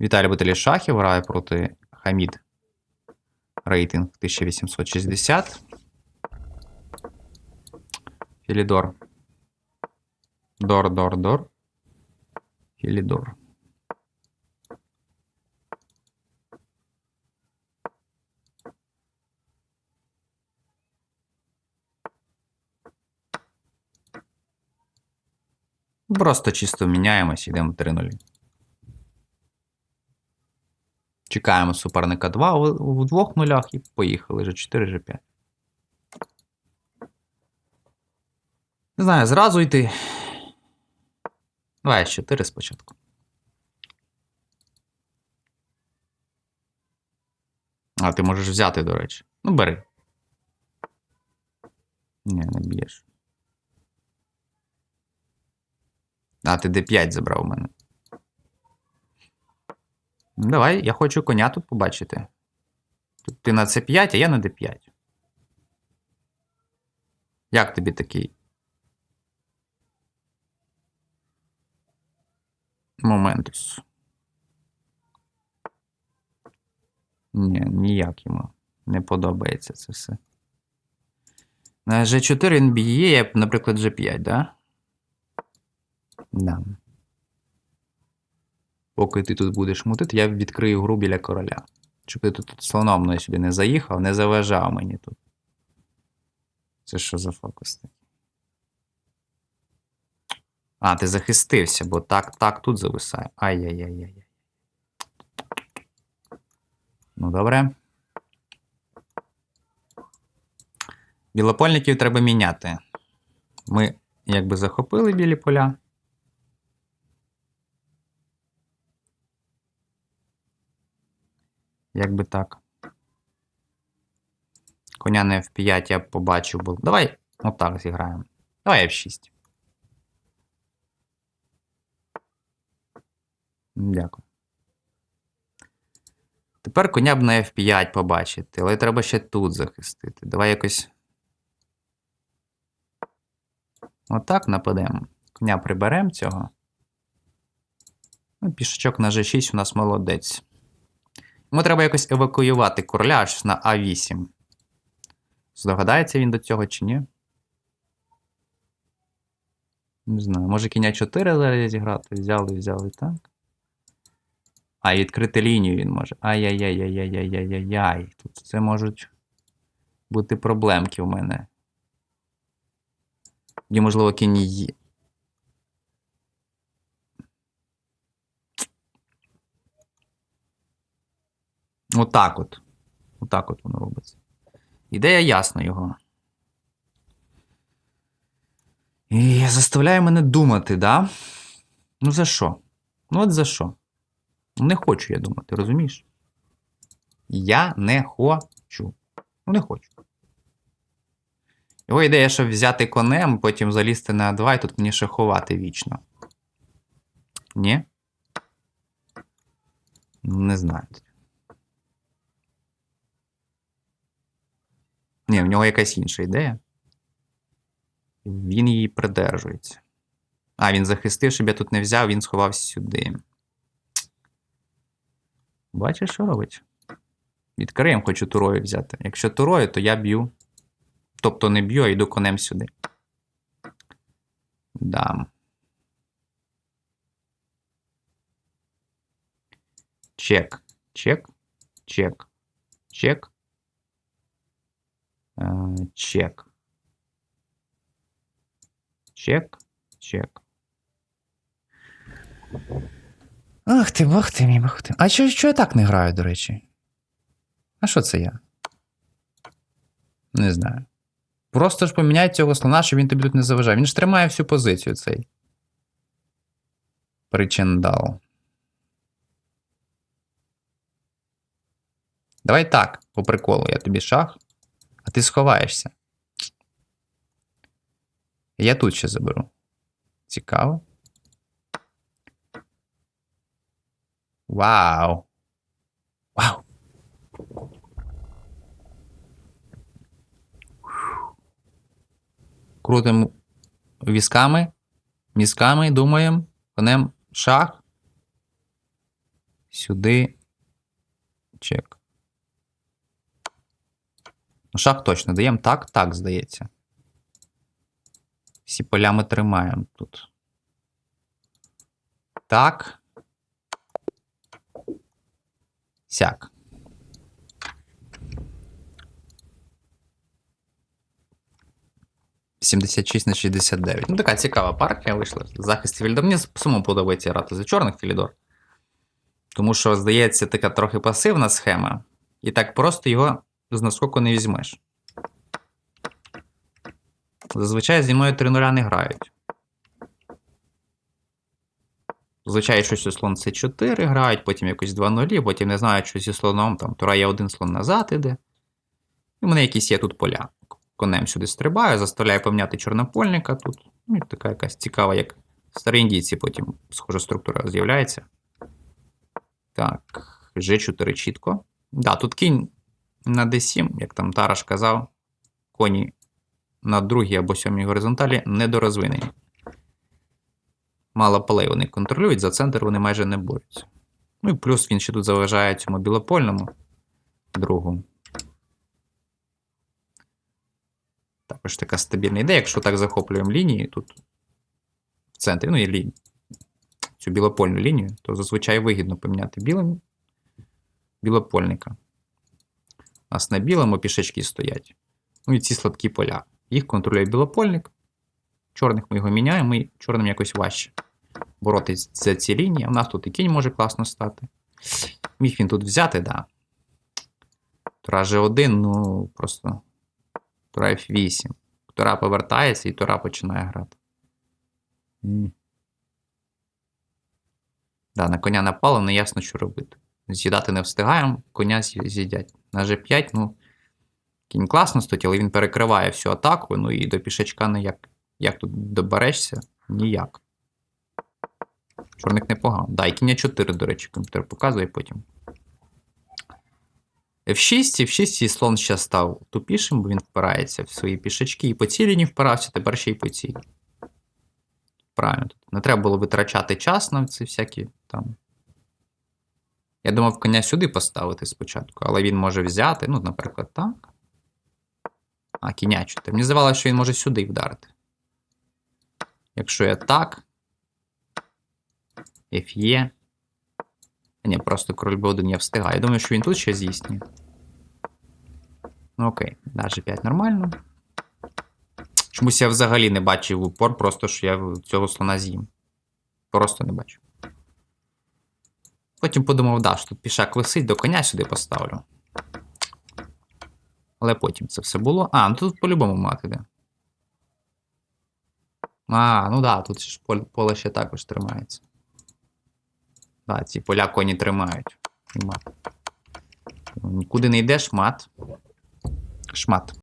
Віталій Бутелі Шахів грає проти Хамід. Рейтинг 1860. Філідор. Дор, дор, дор. Філідор. Просто чисто міняємось, йдемо 3-0. Чекаємо суперника 2 у, двох нулях і поїхали. G4, G5. Не знаю, зразу йти. Давай 4 спочатку. А, ти можеш взяти, до речі. Ну, бери. Ні, не б'єш. А, ти D5 забрав у мене. Давай, я хочу коня тут побачити. Тут ти на C5, а я на D5. Як тобі такий? Моментус. Ні, ніяк йому не подобається це все. На G4 він б'є, наприклад, G5, да? Да. Поки ти тут будеш мутити, я відкрию гру біля короля. Щоб ти тут слоном мною сюди не заїхав, не заважав мені тут. Це що за фокус? А, ти захистився, бо так, так тут зависає. Ай-яй-яй-яй. Ну, добре. Білопольників треба міняти. Ми якби захопили білі поля. Як би так. Коня на F5 я побачив був. Давай отак зіграємо. Давай F6. Дякую. Тепер коня б на F5 побачити, але треба ще тут захистити. Давай якось. Отак нападемо. Коня приберемо цього. Ну, на G6 у нас молодець. Йому треба якось евакуювати короля аж на А8. Здогадається він до цього чи ні? Не знаю. Може кіння 4 зараз зіграти? Взяли, взяли, так. А, і відкрити лінію він може. Ай-яй-яй-яй-яй-яй-яй-яй. Тут це можуть бути проблемки у мене. І, можливо, кінь Отак от. Отак от воно робиться. Ідея ясна його. І заставляє мене думати, да? Ну за що? Ну от за що? Не хочу я думати, розумієш? Я не хочу. Ну, не хочу. Його ідея, щоб взяти конем, потім залізти на А2 і тут мені шахувати вічно. Ні? Не знаю. Ні, в нього якась інша ідея. Він її придержується. А, він захистив, щоб я тут не взяв, він сховався сюди. Бачиш, що робить? Відкриємо, хочу турою взяти. Якщо турою, то я б'ю. Тобто не б'ю, а йду конем сюди. Дам. Чек. Чек. Чек. Чек. Е, Чек. Чек. Чек. Ах ти, бах ти мій, бах ти. А що, що я так не граю, до речі? А що це я? Не знаю. Просто ж поміняй цього слона, щоб він тобі тут не заважав. Він ж тримає всю позицію цей. Причиндал. Давай так, по приколу, я тобі шах, а ти сховаєшся. Я тут ще заберу. Цікаво. Вау. Вау. Крутимо візками, мізками, думаємо, конем шах. Сюди. Чек. Ну, шах точно даємо. Так, так, здається. Всі поля ми тримаємо тут. Так. Сяк. «76 на 69. Ну, така цікава партія вийшла. Захист Філідор. Мені самому подобається грати за чорних Філідор. Тому що, здається, така трохи пасивна схема. І так просто його з наскоку не візьмеш. Зазвичай зі мною 3 нуля не грають. Зазвичай щось у слон С4 грають, потім якось 2 нулі, потім не знають, що зі слоном, там Тура є один слон назад іде. І в мене якісь є тут поля. Конем сюди стрибаю, заставляю поміняти чорнопольника тут. Ну, і така якась цікава, як в старій індійці потім схожа структура з'являється. Так, G4 чітко. Да, тут кінь на D7, як там Тараш казав, коні на другій або сьомій горизонталі недорозвинені. Мало полей вони контролюють, за центр вони майже не борються. Ну і плюс він ще тут заважає цьому білопольному другу. Також така стабільна ідея, якщо так захоплюємо лінії тут в центрі, ну є лінії, цю білопольну лінію, то зазвичай вигідно поміняти білим білопольника. У нас на білому пішечки стоять. Ну і ці сладкі поля. Їх контролює білопольник. Чорних ми його міняємо, і чорним якось важче боротись за ці лінії. У нас тут і кінь може класно стати. Міг він тут взяти, да. Тура G1, ну просто. Тура F8. Тура повертається і Тура починає грати. М. Да, на коня напало, не ясно, що робити. З'їдати не встигаємо, коня з'їдять. На G5, ну. Кінь класно стоїть, але він перекриває всю атаку, ну і до пішачка ніяк. Як тут доберешся? Ніяк. Чорник непогано. Да, і кіння 4, до речі, комп'ютер показує потім. F6, F6 і слон ще став тупішим, бо він впирається в свої пішачки. І по цій лінії впирався, тепер ще й по цій. Правильно. Тут не треба було витрачати час на ці всякі там. Я думав, коня сюди поставити спочатку, але він може взяти, ну, наприклад, так. А, кіня 4. Мені здавалося, що він може сюди вдарити. Якщо я так. Ф'є. Ні, просто король Б1 я встигаю. Я думаю, що він тут ще здійснює. Ну окей, навіть 5 нормально. Чомусь я взагалі не бачив упор, просто що я цього слона з'їм. Просто не бачу. Потім подумав, да, що тут пішак висить, до коня сюди поставлю. Але потім це все було. А, ну тут по-любому мати де. А, ну да, тут ж поле, ще також тримається. Да, ці поля коні тримають. І мат. Нікуди не йдеш, мат. Шмат.